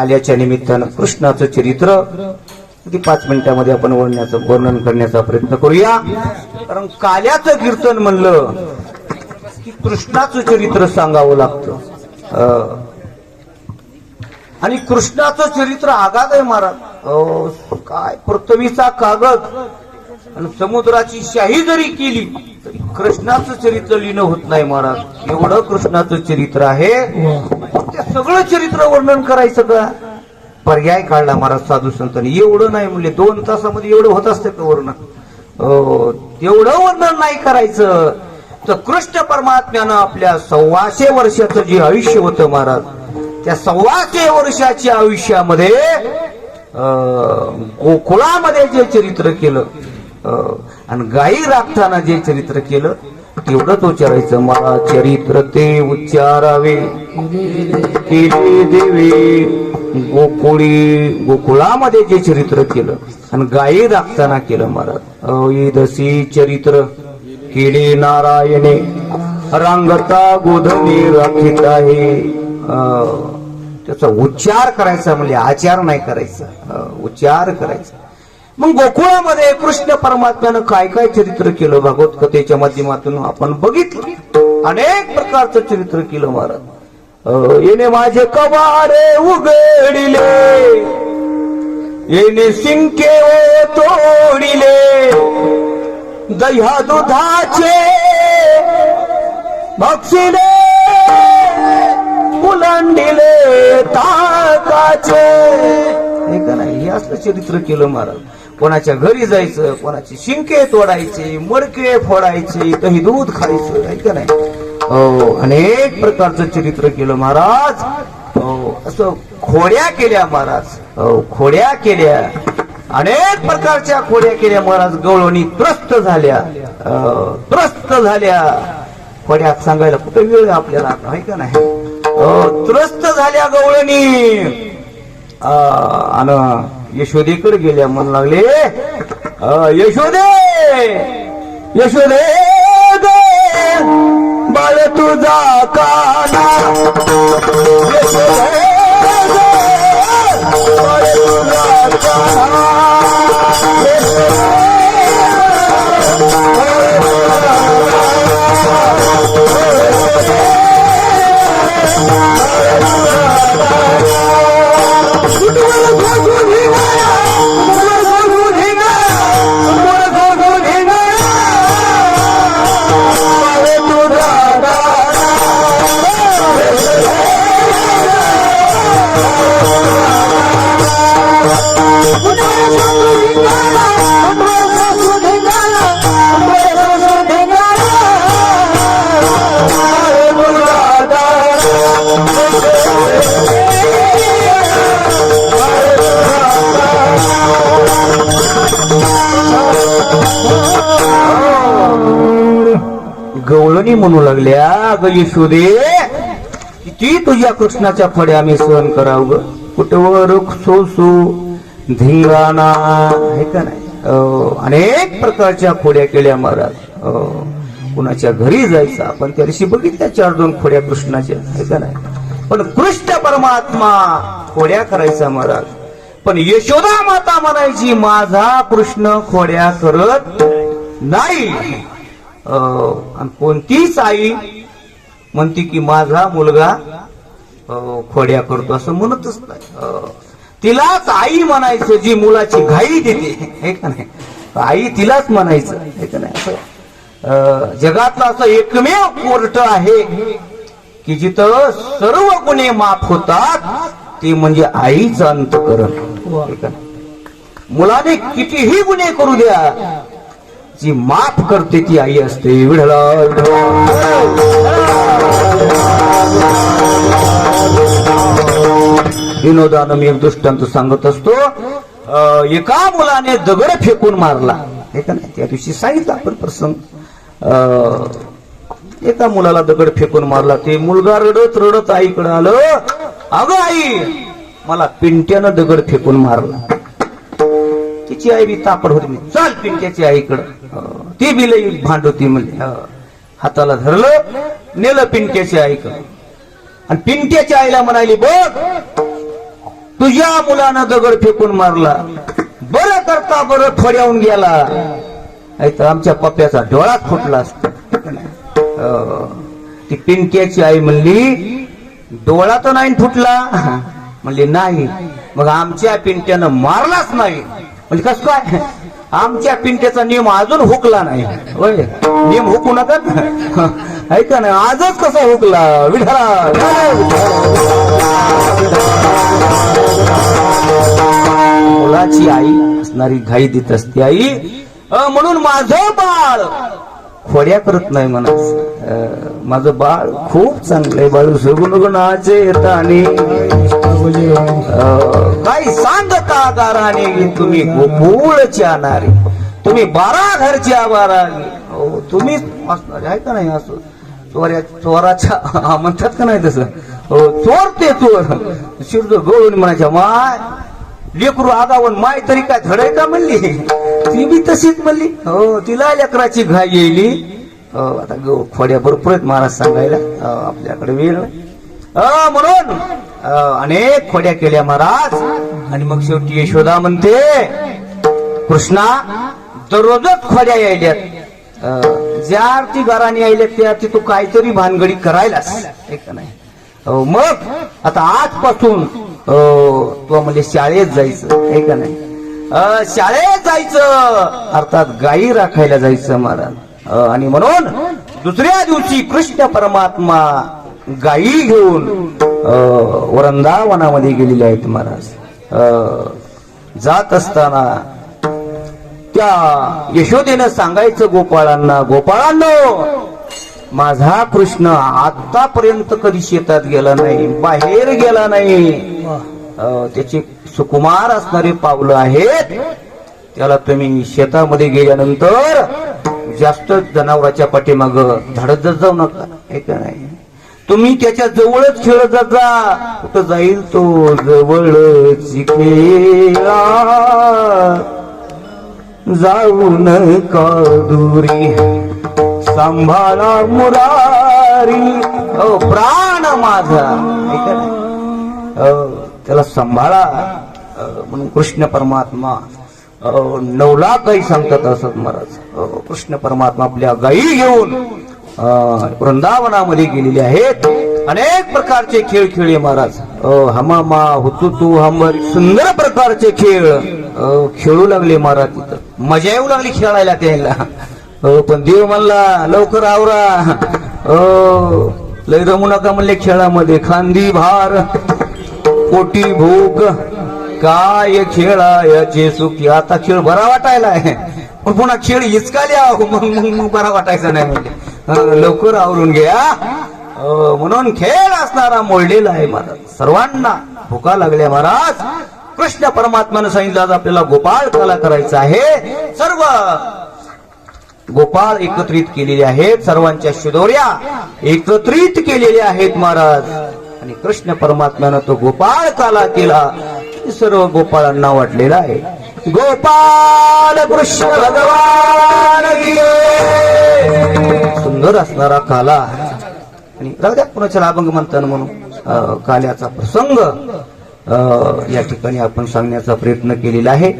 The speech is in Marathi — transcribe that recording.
आल्याच्या निमित्तानं कृष्णाचं चरित्र किती पाच मिनिटामध्ये आपण वर्णण्याचं वर्णन करण्याचा प्रयत्न करूया. कारण काल्याचं कीर्तन म्हणलं की कृष्णाचं चरित्र सांगावं लागतं. आणि कृष्णाचं चरित्र आगाद आहे महाराज. काय पृथ्वीचा कागद आणि समुद्राची शाही जरी केली तरी कृष्णाचं चरित्र लिहिणं होत नाही महाराज. एवढं कृष्णाचं चरित्र आहे. सगळं चरित्र वर्णन करायचं का? पर्याय काढला महाराज साधू संतांनी. एवढं नाही म्हणले दोन तासामध्ये एवढं होत असतं का वर्णन? एवढं वर्णन नाही करायचं. तर कृष्ण परमात्म्यानं आपल्या सव्वाशे वर्षाचं जे आयुष्य होतं महाराज त्या सव्वाशे वर्षाच्या आयुष्यामध्ये अं, गोकुळामध्ये जे चरित्र केलं अं, आणि गायी राखताना जे चरित्र केलं एवढंच उच्चारायचं मला चरित्र ते उच्चारावे. केले देवे गोकुळी गोकुळामध्ये जे चरित्र केलं आणि गायी राखताना केलं महाराज. दसी चरित्र केले नारायणे. रांगता गोधनी राखीत आहे. अं, त्याचा उच्चार करायचा म्हणजे आचार नाही करायचा. उच्चार करायचा. मग गोकुळामध्ये कृष्ण परमात्म्यानं काय काय चरित्र केलं भागवत कथेच्या माध्यमातून आपण बघितलं. अनेक प्रकारचं चरित्र केलं महाराज. येणे माझे कवारे उघडिले. येणे सिंके ओ तोडिले. दह्या दुधाचे भक्षिले मुलांडिले ताकाचे. हे का नाही? हे असलं चरित्र केलं महाराज. कोणाच्या घरी जायचं कोणाचे शिंके तोडायचे मडके फोडायचे काही दूध खायचं आहे का नाही? हो अनेक प्रकारचं चरित्र केलं महाराज. हो असं खोड्या केल्या महाराज. हो खोड्या केल्या. अनेक प्रकारच्या खोड्या केल्या महाराज. गवळणी त्रस्त झाल्या. त्रस्त झाल्या. खोड्या सांगायला कुठे वेळ आहे आपल्याला आता, आहे का नाही? हो, त्रस्त झाल्या गवळणी. अन यशोदेकडे गेल्या म्हणू लागले. अं, यशोदे! यशोदे बाळ तुझा काना. गवळणी म्हणू लागल्या गली यशोदे किती तुझ्या कृष्णाच्या फड्या आम्ही सहन करावं कुठवर सोसू। धिंगाणा हे का नाही? अनेक प्रकारच्या खोड्या केल्या महाराज. कुणाच्या घरी जायचं आपण त्या दिवशी बघितल्या चार दोन खोड्या कृष्णाच्या हे का नाही? पण कृष्ण परमात्मा खोड्या करायचा महाराज. पण यशोदा माता म्हणायची माझा कृष्ण खोड्या करत नाही. आणि कोणतीच आई म्हणते की माझा मुलगा खोड्या करतो असं म्हणतच नाही. तिलाच आई म्हणायचं जी मुलाची घाई देते. हे का नाही? आई तिलाच म्हणायचं हे का नाही? असं. जगातलं असं एकमेव कोर्ट आहे की जिथं सर्व गुन्हे माफ होतात ते म्हणजे आईचं अंतकरण. मुलाने कितीही गुन्हे करू द्या जी माफ करते ती आई असते विढला विनोदानं मी एक दृष्टांत सांगत असतो एका मुलाने दगड फेकून मारला. हे का नाही? त्या दिवशी सांगितलं आपण प्रसंग एका मुलाला दगड फेकून मारला. ते मुलगा रडत रडत आईकडे आलं अगं आई मला पिंट्यानं दगड फेकून मारला. तिची आई बी तापड होती. म्हणे, चल पिंट्याची आईकडं. ती बी लई भांड होती म्हणजे हाताला धरलं नेलं पिंट्याची आईकडं. आणि पिंट्याच्या आईला म्हणाली बघ तुझ्या मुलानं दगड फेकून मारला. बरं करता बरं थोड्याहून गेला. नाही तर आमच्या पप्प्याचा डोळा फुटला असतो. ती पिंट्याची आई म्हणली डोळा तर नाही फुटला. म्हणली नाही. मग आमच्या पिंट्यानं मारलाच नाही. म्हणजे कस काय? आमच्या पिंट्याचा नियम अजून हुकला नाही. होय? नियम हुकू नका. ऐका ना आजच कसा हुकला? विठला मुलाची आई असणारी घाई देत असते आई. म्हणून माझं बाळ खोड्या करत नाही म्हणा. माझं बाळ खूप चांगलंय. बाळू सगुणगुणाचे आणि म्हणजे, काही सांगता दाराने तुम्ही गोकुळच्या नारी तुम्ही बारा घरच्या बारा तुम्हीच तुम्ही असणार आहे का नाही असं? चोऱ्या चोराच्या म्हणतात का नाही तसं? हो चोर ते चोर. शिरजो गवळून म्हणायच्या माय लेकरू आगावन माय तरी काय धडाय का म्हणली? ती बी तशीच म्हणली. हो तिला लेकराची घाई येईली हो आता गो खोड्या भरपूर आहेत महाराज सांगायला. आपल्याकडे वेळ. म्हणून अनेक खोड्या केल्या महाराज. आणि मग शेवटी यशोदा म्हणते कृष्णा दररोजच खोड्या यायल्यात. ज्या आरती घराने यायल्यात त्या आरती तू काहीतरी भानगडी करायलास. हे नाही. मग आता आजपासून अ, तू म्हणजे शाळेत जायचं. हे का नाही शाळेत जायचं. अर्थात गायी राखायला जायचं महाराज. अ, आणि म्हणून दुसऱ्या दिवशी कृष्ण परमात्मा गायी घेऊन वृंदावनामध्ये गेलेले आहेत महाराज. जात असताना त्या यशोदेनं सांगायचं गोपाळांना गोपाळांनो माझा कृष्ण आतापर्यंत कधी शेतात गेला नाही बाहेर गेला नाही. त्याचे सुकुमार असणारे पावलं आहेत. त्याला तुम्ही शेतामध्ये गेल्यानंतर जास्त जनावराच्या पाठीमाग धडत जाऊ नका. हे का नाही? तुम्ही त्याच्या जवळच खेळत जाता. जा कुठं जाईल तो जवळच खेळा. जाऊ नका दुरी. सांभाळा मुरारी. ओ प्राण माझा. त्याला सांभाळा. म्हणून कृष्ण परमात्मा नवला काही सांगतात असत महाराज. कृष्ण परमात्मा आपल्या गाई घेऊन वृंदावनामध्ये गेलेले आहेत. अनेक प्रकारचे खेळ खेळले महाराज. हमामा हुतुतू हमर सुंदर प्रकारचे खेळ खेळू लागले महाराज तिथं. मजा येऊ लागली खेळायला त्याला. पण देव म्हणला लवकर आवरा. लय रमू नका म्हणले खेळामध्ये. खांदी भार पोटी भूक. काय खेळायचे सुखी. आता खेळ बरा वाटायला आहे पण पुन्हा खेळ हिचकाले आहो. मग मग बरा वाटायचा नाही म्हणजे लवकर आवरून घ्या म्हणून खेळ असणारा मोडलेला आहे महाराज. सर्वांना भुका लागल्या महाराज. कृष्ण परमात्म्यानं सांगितलं आज आपल्याला गोपाळ कला करायचा आहे. सर्व गोपाळ एकत्रित केलेले आहेत सर्वांच्या शिदोऱ्या एकत्रित केलेल्या आहेत महाराज. आणि कृष्ण परमात्म्यानं तो गोपाळ काला केला. सर्व गोपाळांना वाटलेला आहे. गोपाल कृष्ण भगवान सुंदर असणारा काला. आणि राहू द्या अभंग म्हणताना म्हणून काल्याचा प्रसंग या ठिकाणी आपण सांगण्याचा प्रयत्न केलेला आहे.